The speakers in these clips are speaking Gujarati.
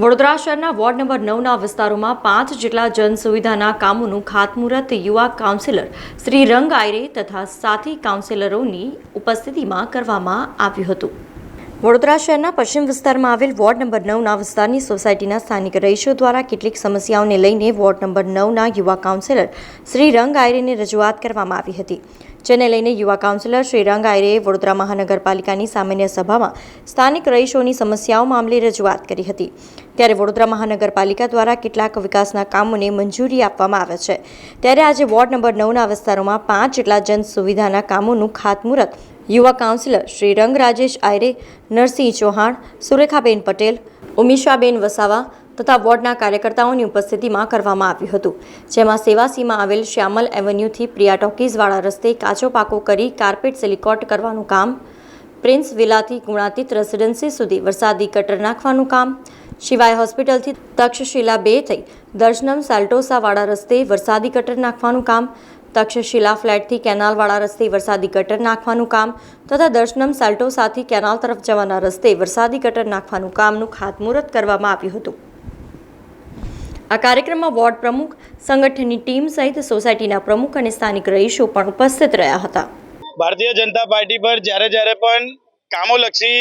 વડોદરા શહેરના વોર્ડ નંબર નવના વિસ્તારોમાં પાંચ જેટલા જન સુવિધાના કામોનું ખાતમુહૂર્ત યુવા કાઉન્સિલર શ્રી રંગ આયરે તથા સાથી કાઉન્સિલરોની ઉપસ્થિતિમાં કરવામાં આવ્યું હતું. વડોદરા શહેરના પશ્ચિમ વિસ્તારમાં આવેલ વોર્ડ નંબર નવના વિસ્તારની સોસાયટીના સ્થાનિક રહીશો દ્વારા કેટલીક સમસ્યાઓને લઈને વોર્ડ નંબર નવના યુવા કાઉન્સિલર શ્રી રંગ આયરેને રજૂઆત કરવામાં આવી હતી. જેને લઈને યુવા કાઉન્સિલર શ્રી રંગ આયરેએ વડોદરા મહાનગરપાલિકાની સામાન્ય સભામાં સ્થાનિક રહીશોની સમસ્યાઓ મામલે રજૂઆત કરી હતી. ત્યારે વડોદરા મહાનગરપાલિકા દ્વારા કેટલાક વિકાસના કામોને મંજૂરી આપવામાં આવે છે. ત્યારે આજે વોર્ડ નંબર નવના વિસ્તારોમાં પાંચ જેટલા જન સુવિધાના કામોનું ખાતમુહૂર્ત યુવા કાઉન્સિલર શ્રી રંગ રાજેશ આયરે, નરસિંહ ચૌહાણ, સુરેખાબેન પટેલ, ઉમિશાબેન વસાવા તથા વોર્ડના કાર્યકર્તાઓની ઉપસ્થિતિમાં કરવામાં આવ્યું હતું, જેમાં સેવાસીમાં આવેલ શ્યામલ એવન્યુથી પ્રિયા ટોકીઝવાળા રસ્તે કાચો પાકો કરી કાર્પેટ સિલિકોટ કરવાનું કામ, પ્રિન્સ વિલાથી ગુણાતીત રેસિડેન્સી સુધી વરસાદી કટર નાખવાનું કામ, શિવાય હોસ્પિટલથી તક્ષશિલા બે થઈ દર્શનમ સાલ્ટોસાવાળા રસ્તે વરસાદી કટર નાખવાનું કામ, તક્ષશિલા ફ્લેટથી કેનાલવાળા રસ્તે વરસાદી ગટર નાખવાનું કામ તથા દર્શનમ સાલ્ટોસાથી કેનાલ તરફ જવાના રસ્તે વરસાદી ગટર નાખવાનું કામનું ખાતમુહૂર્ત કરવામાં આવ્યું હતું. આ કાર્યક્રમમાં વોર્ડ પ્રમુખ, સંગઠનની ટીમ સહિત સોસાયટીના પ્રમુખ અને સ્થાનિક રહીશો પણ ઉપસ્થિત રહ્યા હતા. ભારતીય જનતા પાર્ટી પર જ્યારે જ્યારે પણ કામોલક્ષી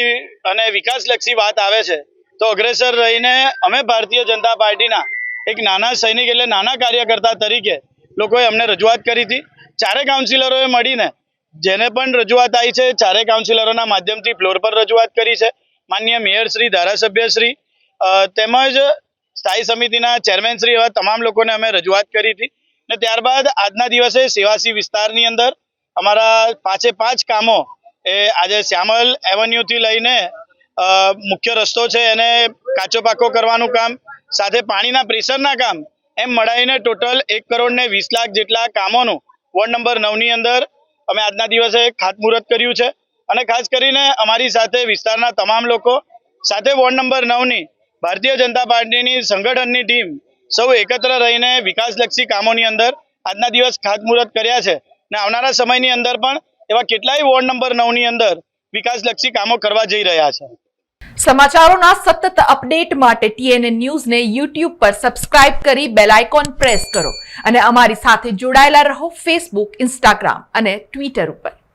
અને વિકાસલક્ષી વાત આવે છે, તો અગ્રેસર રહીને અમે ભારતીય જનતા પાર્ટીના એક નાના સૈનિક એટલે નાના કાર્યકર્તા તરીકે લોકોએ અમને રજૂઆત કરી હતી. ચારે કાઉન્સિલરોએ મળીને જેને પણ રજૂઆત આવી છે, ચારે કાઉન્સિલરોના માધ્યમથી ફ્લોર પર રજૂઆત કરી છે. માન્ય મેયરશ્રી ધારાસભ્યશ્રી શ્રી તેમજ સ્થાયી સમિતિના ચેરમેનશ્રી એવા તમામ લોકોને અમે રજૂઆત કરી હતી. ને ત્યારબાદ આજના દિવસે સેવાસી વિસ્તારની અંદર અમારા પાંચે પાંચ કામો એ આજે શ્યામલ એવન્યુથી લઈને મુખ્ય રસ્તો છે એને કાચો પાકો કરવાનું કામ, સાથે પાણીના પ્રેશરના કામ એમ મળાઈને ટોટલ એક કરોડ ને વીસ લાખ જેટલા કામોનું વોર્ડ નંબર નવની અંદર અમે આજના દિવસે ખાતમુહૂર્ત કર્યું છે. અને ખાસ કરીને અમારી સાથે વિસ્તારના તમામ લોકો સાથે વોર્ડ નંબર નવની ભારતીય જનતા પાર્ટીની સંગઠનની ટીમ સૌ એકત્ર રહીને વિકાસલક્ષી કામોની અંદર આજના દિવસ ખાતમુહૂર્ત કર્યા છે ને આવનારા સમયની અંદર પણ એવા કેટલાય વોર્ડ નંબર નવની અંદર વિકાસલક્ષી કામો કરવા જઈ રહ્યા છે. સમાચારોના સતત અપડેટ માટે ટીએનએ ન્યૂઝને યુટ્યુબ પર સબસ્ક્રાઇબ કરી બેલ આઇકોન પ્રેસ કરો અને અમારી સાથે જોડાયેલા રહો ફેસબુક, ઇન્સ્ટાગ્રામ અને ટ્વિટર ઉપર.